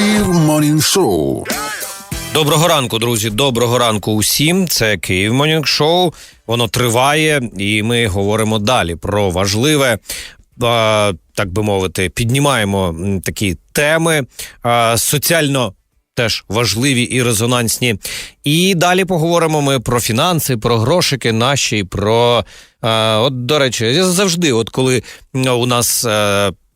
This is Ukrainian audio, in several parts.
Київ Монін Шоу. Доброго ранку, друзі. Доброго ранку усім. Це Київ Монінг Шоу. Воно триває, і ми говоримо далі про важливе. Так би мовити, піднімаємо такі теми соціально теж важливі і резонансні. І далі поговоримо ми про фінанси, про грошики наші, про от до речі, завжди, от коли у нас.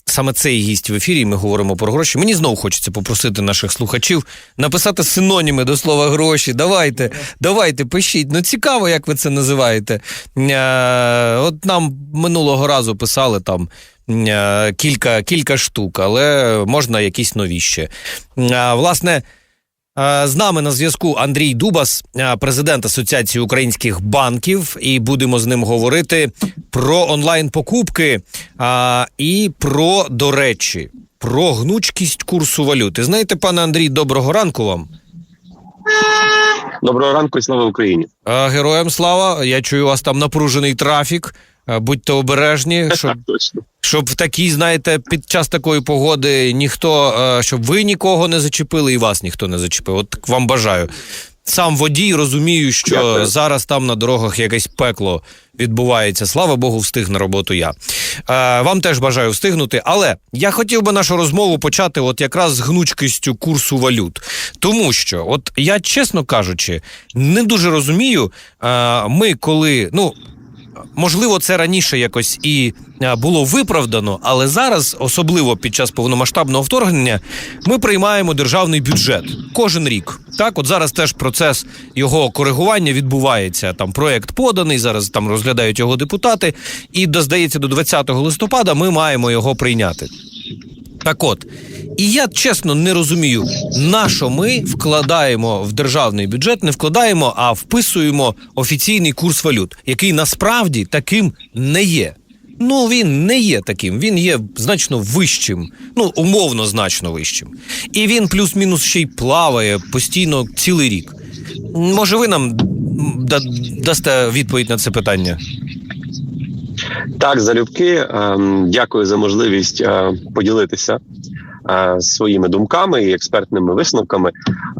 Саме цей гість в ефірі. Ми говоримо про гроші. Мені знову хочеться попросити наших слухачів написати синоніми до слова гроші. Давайте, давайте, пишіть. Ну цікаво, як ви це називаєте. Е, От нам минулого разу писали там. е, Кілька, кілька штук, але можна якісь нові ще. Е, Власне, З нами на зв'язку Андрій Дубас, е, президент Асоціації українських банків, і будемо з ним говорити про онлайн покупки і про, до речі, про гнучкість курсу валюти. Знаєте, пане Андрій, доброго ранку вам. Доброго ранку і слава Україні. Е, Героям слава. Я чую, у вас там напружений трафік. Е, Будьте обережні, щоб щоб в такій, знаєте, під час такої погоди ніхто, е, щоб ви нікого не зачепили і вас ніхто не зачепив. От так вам бажаю. Сам водій розумію, що Дякую. зараз там на дорогах якесь пекло відбувається. Слава Богу, встиг на роботу я. Е, вам теж бажаю встигнути. Але я хотів би нашу розмову почати от якраз з гнучкістю курсу валют. Тому що, от я, чесно кажучи, не дуже розумію. Е, ми коли, ну. Можливо, це раніше якось і було виправдано, але зараз, особливо під час повномасштабного вторгнення, ми приймаємо державний бюджет кожен рік. Так, от зараз теж процес його коригування відбувається. Там проект поданий. Зараз там розглядають його депутати, і здається, до 20 листопада ми маємо його прийняти. Так от, і я чесно не розумію, на що ми вкладаємо в державний бюджет, не вкладаємо, а вписуємо офіційний курс валют, який насправді таким не є. Ну, він не є таким, він є значно вищим, ну, умовно значно вищим. І він плюс-мінус ще й плаває постійно цілий рік. Може, ви нам да- дасте відповідь на це питання? Так, залюбки. ем, Дякую за можливість е, поділитися е, своїми думками і експертними висновками.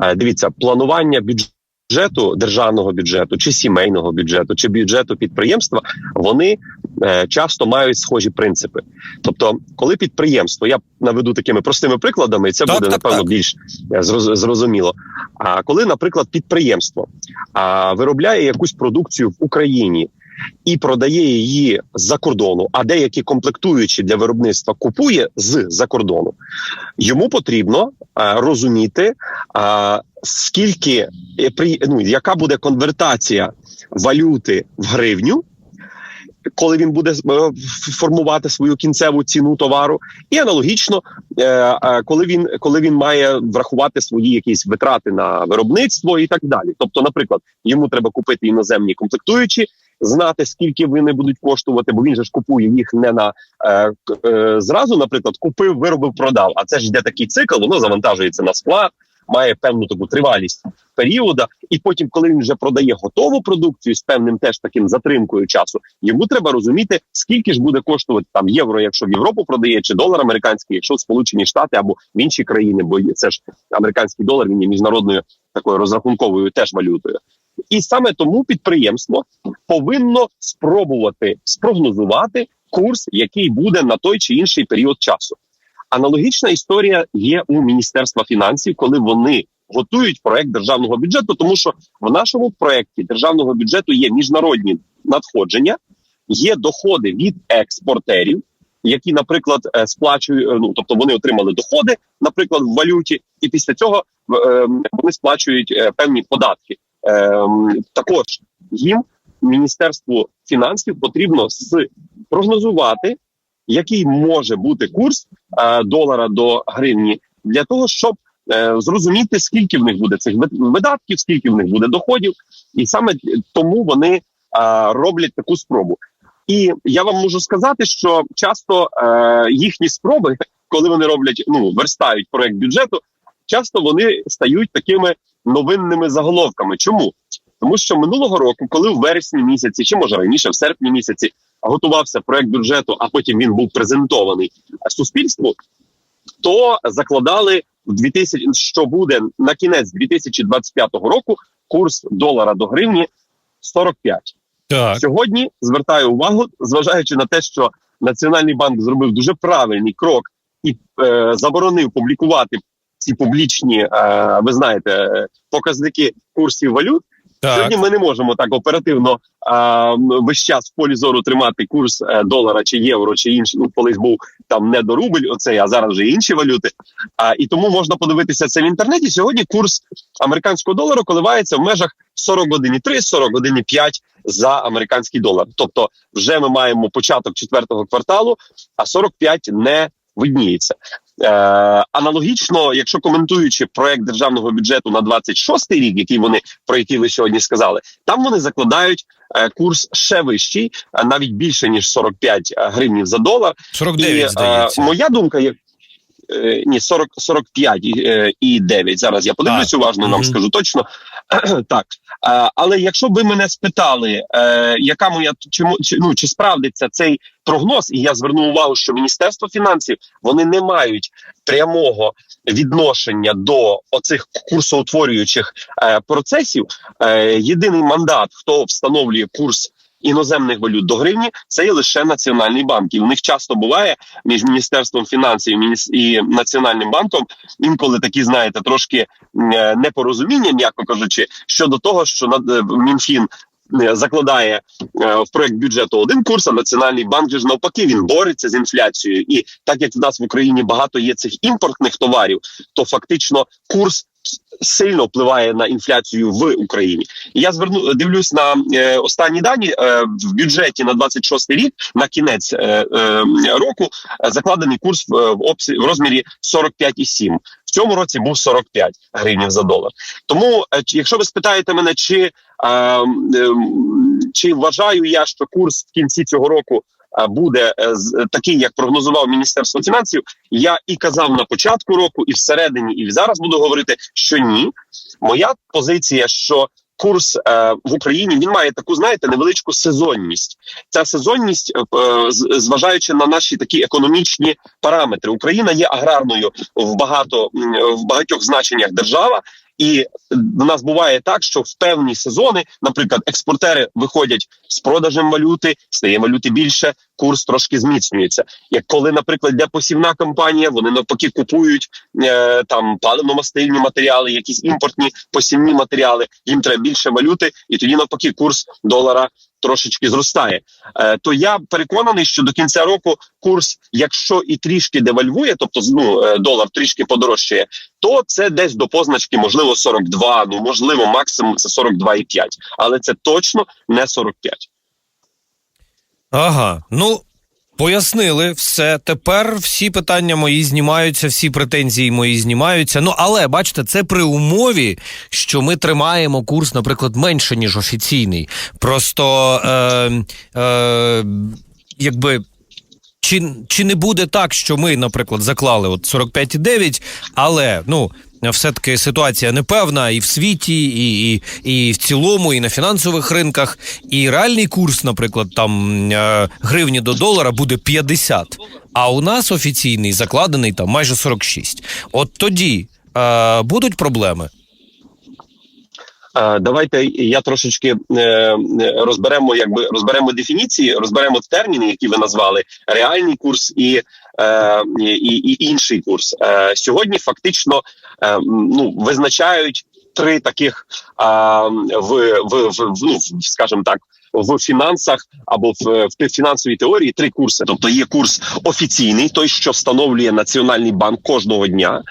Е, Дивіться, планування бюджету державного бюджету, чи сімейного бюджету, чи бюджету підприємства, вони часто мають схожі принципи. Тобто, коли підприємство, я наведу такими простими прикладами, і це Так, буде так, напевно так. більш зрозуміло. А коли, наприклад, підприємство виробляє якусь продукцію в Україні і продає її з-за кордону, а деякі комплектуючі для виробництва купує з-за кордону, йому потрібно а, розуміти, а, скільки е, при ну, яка буде конвертація валюти в гривню. Коли він буде е, формувати свою кінцеву ціну товару, і аналогічно, е, е, коли він коли він має врахувати свої якісь витрати на виробництво і так далі. Тобто, наприклад, йому треба купити іноземні комплектуючі, знати скільки вони будуть коштувати, бо він же ж купує їх не на е, е, зразу. Наприклад, купив, виробив, продав. А це ж йде такий цикл, воно завантажується на склад, має певну таку тривалість періода, і потім, коли він вже продає готову продукцію з певним теж таким затримкою часу, йому треба розуміти, скільки ж буде коштувати там євро, якщо в Європу продає, чи долар американський, якщо в Сполучені Штати або в інші країни, бо це ж американський долар, він є міжнародною такою розрахунковою теж валютою. І саме тому підприємство повинно спробувати спрогнозувати курс, який буде на той чи інший період часу. Аналогічна історія є у Міністерства фінансів, коли вони готують проект державного бюджету, тому що в нашому проекті державного бюджету є міжнародні надходження, є доходи від експортерів, які, наприклад, е, сплачують, е, ну тобто вони отримали доходи, наприклад, в валюті, і після цього е, вони сплачують е, певні податки. Е, також їм міністерству фінансів потрібно спрогнозувати, який може бути курс е, долара до гривні, для того, щоб е, зрозуміти, скільки в них буде цих видатків, скільки в них буде доходів, і саме тому вони е, роблять таку спробу. І я вам можу сказати, що часто е, їхні спроби, коли вони роблять, ну верстають проект бюджету, часто вони стають такими новинними заголовками. Чому? Тому що минулого року, коли в вересні місяці, чи може раніше, в серпні місяці, готувався проект бюджету, а потім він був презентований суспільству, то закладали в 2000, що буде на кінець 2025 року курс долара до гривні 45. Так. Сьогодні звертаю увагу, зважаючи на те, що Національний банк зробив дуже правильний крок і е, заборонив публікувати ці публічні, е, ви знаєте, е, показники курсів валют. Так. Сьогодні ми не можемо так оперативно а, весь час в полі зору тримати курс е, долара чи євро, чи інший. Ну, колись був там не до рубль, оцей, а зараз вже інші валюти. А, і тому можна подивитися це в інтернеті. Сьогодні курс американського долару коливається в межах 40 годині 3, 40 годині 5 за американський долар. Тобто, вже ми маємо початок четвертого кварталу, а 45 не видніється. Е, аналогічно, якщо коментуючи проект державного бюджету на 26 рік, який вони про який ви сьогодні сказали, там вони закладають е, курс ще вищий, а навіть більше ніж 45 гривнів за долар. 49, і, е, здається. моя думка є. Е, Ні, 40, 45 і, е, і 9. Зараз я подивлюсь уважно, вам Мгм. скажу точно. так. Е, Але якщо ви мене спитали, е, яка моя чи, мо- чи, ну, чи справдиться цей прогноз, і я звернув увагу, що Міністерство фінансів вони не мають прямого відношення до оцих курсоутворюючих е, процесів. Е, єдиний мандат, хто встановлює курс. Іноземних валют до гривні це є лише національний банк, в них часто буває між міністерством фінансів і національним банком інколи такі, знаєте, трошки е, непорозуміння, м'яко кажучи, щодо того, що над- е, Мінфін закладає е, в проект бюджету один курс, а національний банк же ж навпаки він бореться з інфляцією. І так як в нас в Україні багато є цих імпортних товарів, то фактично курс сильно впливає на інфляцію в Україні. І я зверну дивлюсь на е, останні дані е, в бюджеті на 26 рік на кінець е, е, року е, закладений курс в, в, обсі- в розмірі 45,7. Цьому році був 45 гривень за долар. Тому, е, якщо ви спитаєте мене, чи, е, е, чи вважаю я, що курс в кінці цього року е, буде е, такий, як прогнозував Міністерство фінансів, я і казав на початку року, і всередині, і зараз буду говорити, що ні. Моя позиція, що курс е, в Україні він має таку, знаєте, невеличку сезонність. Ця сезонність, е, е, зважаючи на наші такі економічні параметри, Україна є аграрною в багато в багатьох значеннях держава. І в нас буває так, що в певні сезони, наприклад, експортери виходять з продажем валюти, стає валюти більше, курс трошки зміцнюється. Як коли, наприклад, для посівна кампанія, вони навпаки купують е, там паливно-мастильні матеріали, якісь імпортні посівні матеріали. Їм треба більше валюти, і тоді навпаки курс долара трошечки зростає. Е, то я переконаний, що до кінця року курс, якщо і трішки девальвує, тобто ну, е, долар трішки подорожчає, то це десь до позначки, можливо, 42, ну можливо, максимум це 42,5. Але це точно не 45. Ага, ну. Пояснили все. Тепер всі питання мої знімаються, всі претензії мої знімаються. Ну але бачите, це при умові, що ми тримаємо курс, наприклад, менше ніж офіційний. Просто е, е, якби. Чи, чи не буде так, що ми, наприклад, заклали от 45,9, але ну все-таки ситуація непевна і в світі, і, і, і в цілому, і на фінансових ринках, і реальний курс, наприклад, там е, гривні до долара буде 50, а у нас офіційний закладений там майже 46. От тоді е, будуть проблеми. Е, Давайте я трошечки е, розберемо, якби розберемо дефініції, розберемо терміни, які ви назвали: реальний курс і, е, і, і інший курс. Е, Сьогодні фактично е, ну, визначають три таких в, в, в ну, скажімо так. В фінансах або в, в фінансовій теорії три курси. Тобто є курс офіційний, той, що встановлює Національний банк кожного дня.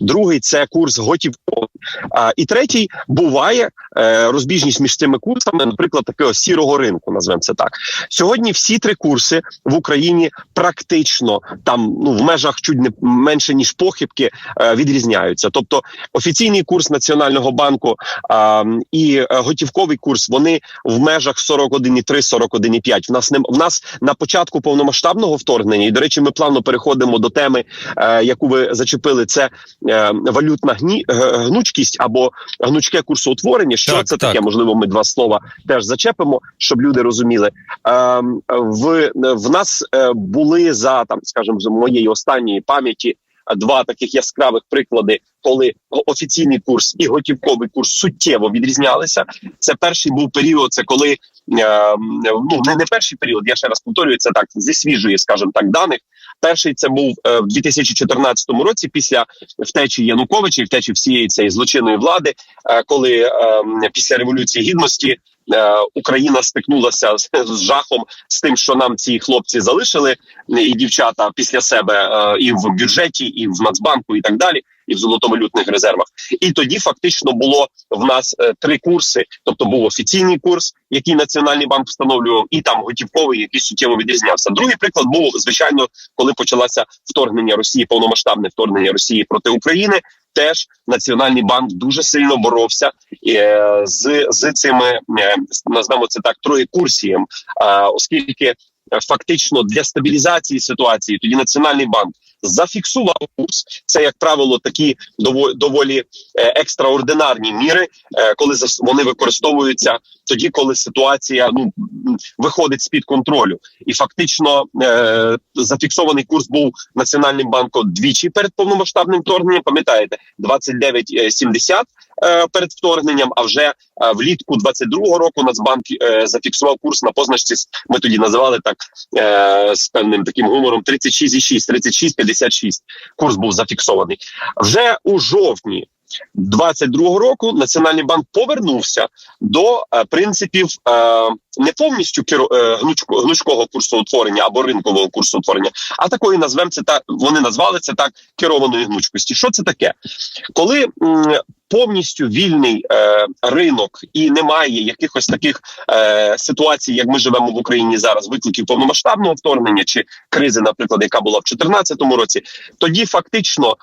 Другий це курс готівковий. А, і третій буває е, розбіжність між цими курсами, наприклад, такого сірого ринку, назвемо це так. Сьогодні всі три курси в Україні практично там ну в межах чуть не менше ніж похибки е, відрізняються. Тобто офіційний курс Національного банку а, і е, готівковий курс вони в межах 41,3, 41,5. В нас не в нас на початку повномасштабного вторгнення, і до речі, ми плавно переходимо до теми, е, яку ви зачепили. Це е, валютна гні, гнучкість або гнучке курсоутворення. Що Так, це так. таке? Можливо, ми два слова теж зачепимо, щоб люди розуміли. Е, в, в нас е, були за там, скажімо, з моєї останньої пам'яті. Два таких яскравих приклади, коли офіційний курс і готівковий курс суттєво відрізнялися. Це перший був період. Це коли е, ну не, не перший період. Я ще раз повторюю це так зі свіжої, скажімо так, даних. Перший це був е, в 2014 році, після втечі Януковича і втечі всієї цієї злочинної влади, е, коли е, після революції гідності. Е, Україна стикнулася з, жахом з тим, що нам ці хлопці залишили і дівчата після себе е, і в бюджеті, і в Нацбанку, і так далі, і в золотовалютних резервах. І тоді фактично було в нас е, три курси: тобто був офіційний курс, який Національний банк встановлював, і там готівковий, який суттєво відрізнявся. Другий приклад був звичайно, коли почалося вторгнення Росії, повномасштабне вторгнення Росії проти України. Теж Національний банк дуже сильно боровся е, з, з цими е, назвемо це так троєкурсієм, оскільки е, фактично для стабілізації ситуації тоді Національний банк зафіксував курс. Це як правило такі доволі, е, екстраординарні міри, е, коли вони використовуються тоді, коли ситуація ну виходить з під контролю, і фактично е, зафіксований курс був Національним банком двічі перед повномасштабним вторгненням. Пам'ятаєте, 29,70 е, перед вторгненням. А вже влітку 22-го року Нацбанк зафіксував курс на позначці. Ми тоді називали так з певним таким гумором 36,6, 36,56. Курс був зафіксований вже у жовтні. 22-го року Національний банк повернувся до е, принципів е, не повністю е, гнучкого курсу утворення або ринкового курсу утворення, а такої назвемо це так. Вони назвали це так керованої гнучкості. Що це таке? Коли повністю вільний ринок і немає якихось таких ситуацій, як ми живемо в Україні зараз, викликів повномасштабного вторгнення чи кризи, наприклад, яка була в 2014 році, тоді фактично.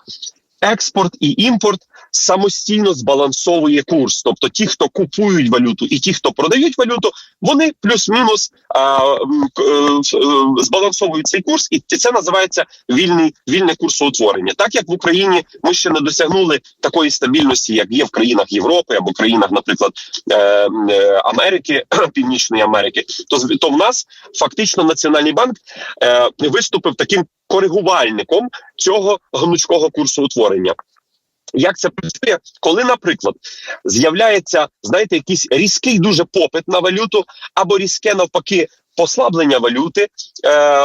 Експорт і імпорт самостійно збалансовує курс. Тобто, ті, хто купують валюту, і ті, хто продають валюту, вони плюс-мінус е, е, збалансовують цей курс, і це називається вільний вільне курсоутворення. Так як в Україні ми ще не досягнули такої стабільності, як є в країнах Європи або країнах, наприклад, е, Америки, Північної Америки, то то в нас фактично Національний банк виступив таким коригувальником цього гнучкого курсу утворення. Як це працює, коли, наприклад, з'являється, знаєте, якийсь різкий дуже попит на валюту, або різке навпаки послаблення валюти е,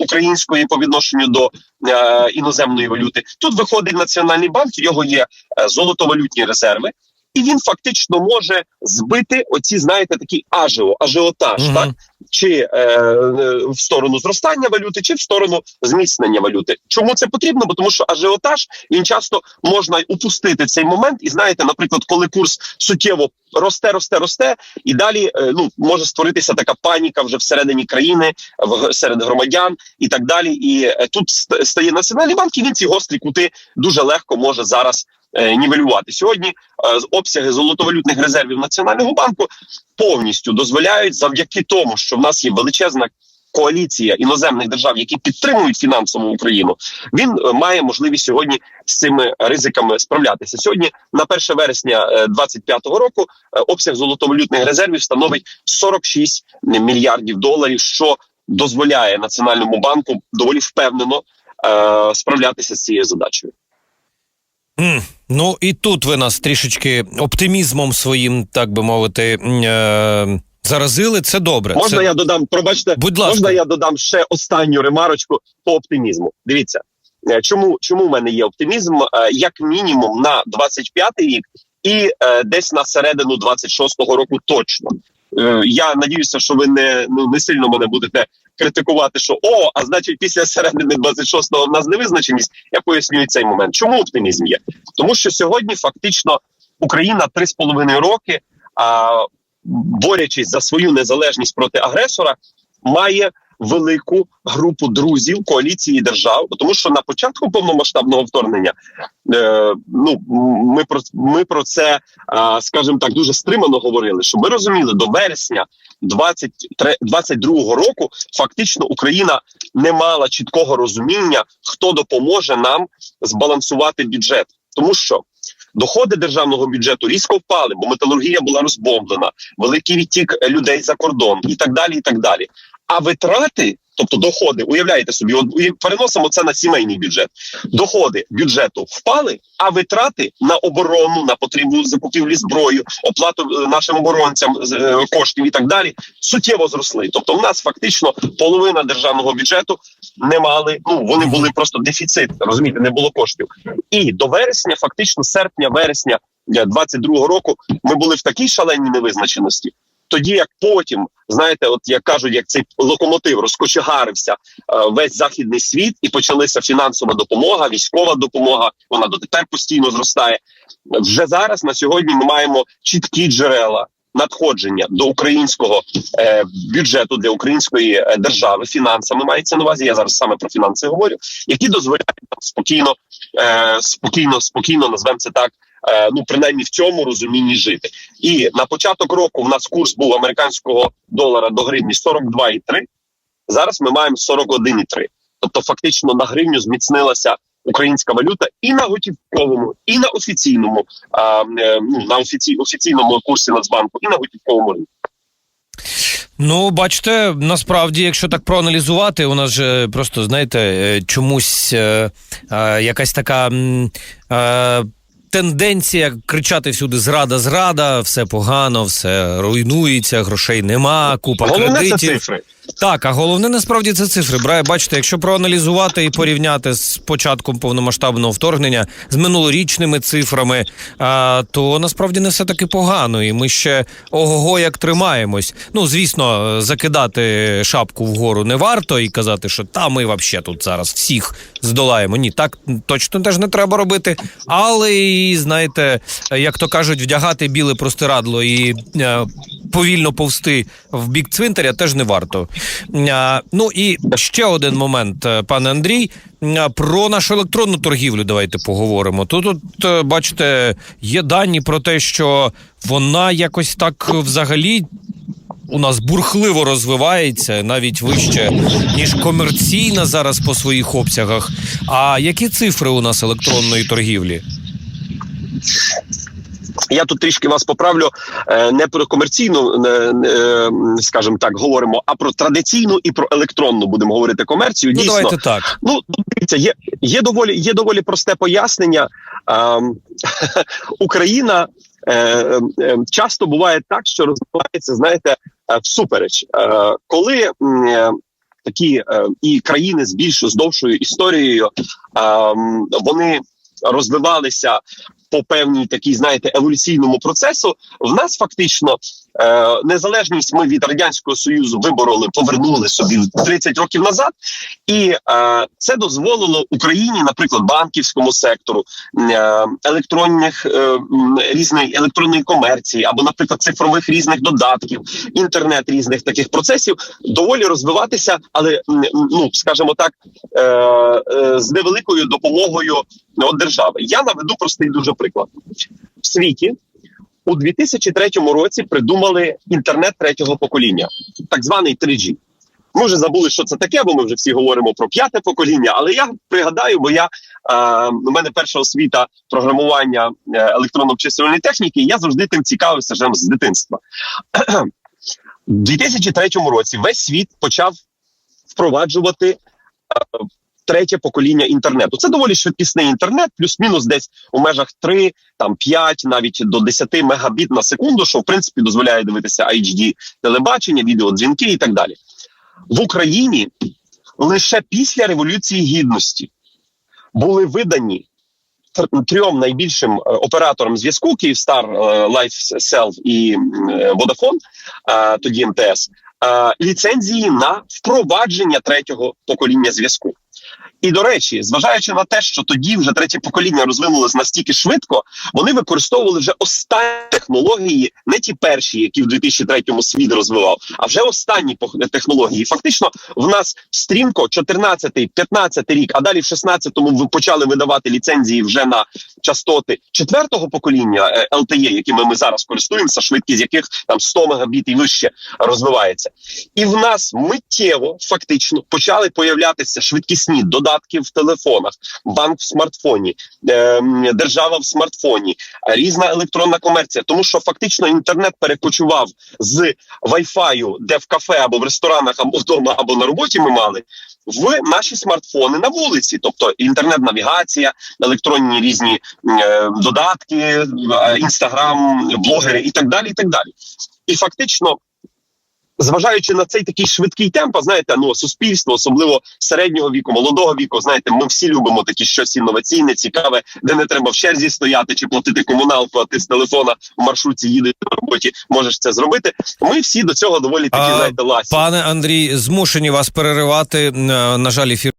української по відношенню до е, іноземної валюти, тут виходить національний банк, його є е, золотовалютні резерви, і він фактично може збити оці, знаєте, такий ажіо, ажіотаж, Мгм. так чи е, е, в сторону зростання валюти, чи в сторону зміцнення валюти. Чому це потрібно? Бо тому, що ажіотаж він часто можна упустити цей момент, і знаєте, наприклад, коли курс суттєво росте, росте, росте, і далі е, ну може створитися така паніка вже всередині країни, в серед громадян і так далі. І е, тут стає національний банк, і він ці гострі кути дуже легко може зараз. Е, Нівелювати сьогодні е, обсяги золотовалютних резервів Національного банку повністю дозволяють завдяки тому, що в нас є величезна коаліція іноземних держав, які підтримують фінансово Україну. Він е, має можливість сьогодні з цими ризиками справлятися. Сьогодні на 1 вересня 2025 року обсяг золотовалютних резервів становить 46 мільярдів доларів, що дозволяє національному банку доволі впевнено справлятися з цією задачею. М, Ну і тут ви нас трішечки оптимізмом своїм, так би мовити, е, заразили. Це добре. Можна це... я додам? Пробачте, Будь ласка. можна я додам ще останню ремарочку по оптимізму. Дивіться, е, чому чому в мене є оптимізм? Е, Як мінімум на 25-й рік, і е, десь на середину 26-го року точно. Е, Я надіюся, що ви не ну не сильно мене будете критикувати, що о, а значить, після середини 26-го в нас невизначеність. Я пояснюю цей момент. Чому оптимізм є? Тому що сьогодні фактично Україна три з половиною роки, а, борючись за свою незалежність проти агресора, має велику групу друзів коаліції держав, тому що на початку повномасштабного вторгнення е, ну ми про ми про це, а, скажімо так, дуже стримано говорили. Щоб ми розуміли, до вересня 2022 року фактично Україна не мала чіткого розуміння, хто допоможе нам збалансувати бюджет, тому що. Доходи державного бюджету різко впали, бо металургія була розбомблена, великий відтік людей за кордон і так далі. І так далі. А витрати тобто доходи, уявляєте собі, от переносимо це на сімейний бюджет. Доходи бюджету впали, а витрати на оборону, на потрібну закупівлі зброї, оплату е, нашим оборонцям е, коштів і так далі суттєво зросли. Тобто, в нас фактично половина державного бюджету не мали. Ну вони були просто дефіцит. Розумієте, не було коштів. І до вересня, фактично, серпня, вересня 22-го року, ми були в такій шаленій невизначеності. Тоді як потім, знаєте, от як кажуть, як цей локомотив розкочегарився е, весь західний світ, і почалася фінансова допомога, військова допомога. Вона дотепер постійно зростає. Вже зараз на сьогодні ми маємо чіткі джерела надходження до українського е, бюджету для української е, держави фінансами мається на увазі. Я зараз саме про фінанси говорю, які дозволяють нам спокійно, е, спокійно, спокійно назвемо це так. Е, Ну, принаймні в цьому розумінні жити. І на початок року в нас курс був американського долара до гривні 42,3. Зараз ми маємо 41,3. Тобто, фактично на гривню зміцнилася українська валюта і на готівковому, і на офіційному, е, ну, на офіці, офіційному курсі Нацбанку, і на готівковому ринку. Ну, бачите, насправді, якщо так проаналізувати, у нас же просто знаєте, е, чомусь е, е, якась така. Е, Тенденція кричати всюди зрада, зрада, все погано, все руйнується, грошей нема, купа Головне це кредитів. цифри. Так, а головне насправді це цифри. Бра- Бачите, якщо проаналізувати і порівняти з початком повномасштабного вторгнення з минулорічними цифрами, то насправді не все таки погано, і ми ще ого-го як тримаємось. Ну, звісно, закидати шапку вгору не варто і казати, що та ми взагалі тут зараз всіх здолаємо. Ні, так точно теж не треба робити. Але і знаєте, як то кажуть, вдягати біле простирадло і е, повільно повсти в бік цвинтаря теж не варто. Ну і ще один момент, е, пане Андрій. Про нашу електронну торгівлю давайте поговоримо. Тут, от, е, бачите, є дані про те, що вона якось так взагалі. У нас бурхливо розвивається навіть вище ніж комерційна зараз по своїх обсягах. А які цифри у нас електронної торгівлі? Я тут трішки вас поправлю е, не про комерційну, е, скажімо так, говоримо, а про традиційну і про електронну будемо говорити комерцію. Ну, Дійсно, давайте так. Ну, дивіться, є, є доволі є доволі просте пояснення. Ем, Україна е, е, часто буває так, що розвивається, знаєте, всупереч. Коли такі і країни з більш з довшою історією, ем, вони розвивалися по певній такій, знаєте, еволюційному процесу, в нас фактично незалежність ми від радянського союзу вибороли, повернули собі 30 років назад, і е, це дозволило Україні, наприклад, банківському сектору, е, електронних е, різної електронної комерції, або, наприклад, цифрових різних додатків, інтернет різних таких процесів доволі розвиватися, але ну скажімо так, е, е, з невеликою допомогою от, держави. Я наведу простий дуже приклад в світі. У 2003 році придумали інтернет третього покоління, так званий 3G. Ми вже забули, що це таке, бо ми вже всі говоримо про п'яте покоління. Але я пригадаю, бо я е, у мене перша освіта програмування е, електронно-обчислювальної техніки. і Я завжди тим цікавився вже з дитинства. У 2003 році весь світ почав впроваджувати е, третє покоління інтернету. Це доволі швидкісний інтернет, плюс-мінус десь у межах 3, там 5, навіть до 10 мегабіт на секунду, що в принципі дозволяє дивитися HD телебачення, відеодзвінки і так далі. В Україні лише після Революції Гідності були видані тр- трьом найбільшим е, операторам зв'язку Київстар, е, LifeSell і е, е, тоді МТС, ліцензії на впровадження третього покоління зв'язку. І до речі, зважаючи на те, що тоді вже третє покоління розвинулось настільки швидко, вони використовували вже останні технології, не ті перші, які в 2003-му світ розвивав, а вже останні технології. Фактично, в нас стрімко 14-й, 15-й рік, а далі в 16-му ви почали видавати ліцензії вже на частоти четвертого покоління е, LTE, якими ми зараз користуємося, швидкість яких там 100 мегабіт і вище розвивається. І в нас миттєво фактично почали появлятися швидкісні додатки додатки в телефонах, банк в смартфоні, ем, держава в смартфоні, різна електронна комерція. Тому що фактично інтернет перекочував з Wi-Fi, де в кафе або в ресторанах, або вдома, або на роботі ми мали. В наші смартфони на вулиці, тобто інтернет-навігація, електронні різні е, додатки, е, інстаграм, блогери і так далі. І так далі. І фактично, зважаючи на цей такий швидкий темп, знаєте, ну суспільство, особливо середнього віку, молодого віку, знаєте, ми всі любимо такі щось інноваційне, цікаве, де не треба в черзі стояти чи платити комуналку, а ти з телефона в маршрутці їдеш на роботі, можеш це зробити. Ми всі до цього доволі такі, знаєте, ласі. Пане Андрій, змушені вас переривати. Е, На жаль, ефір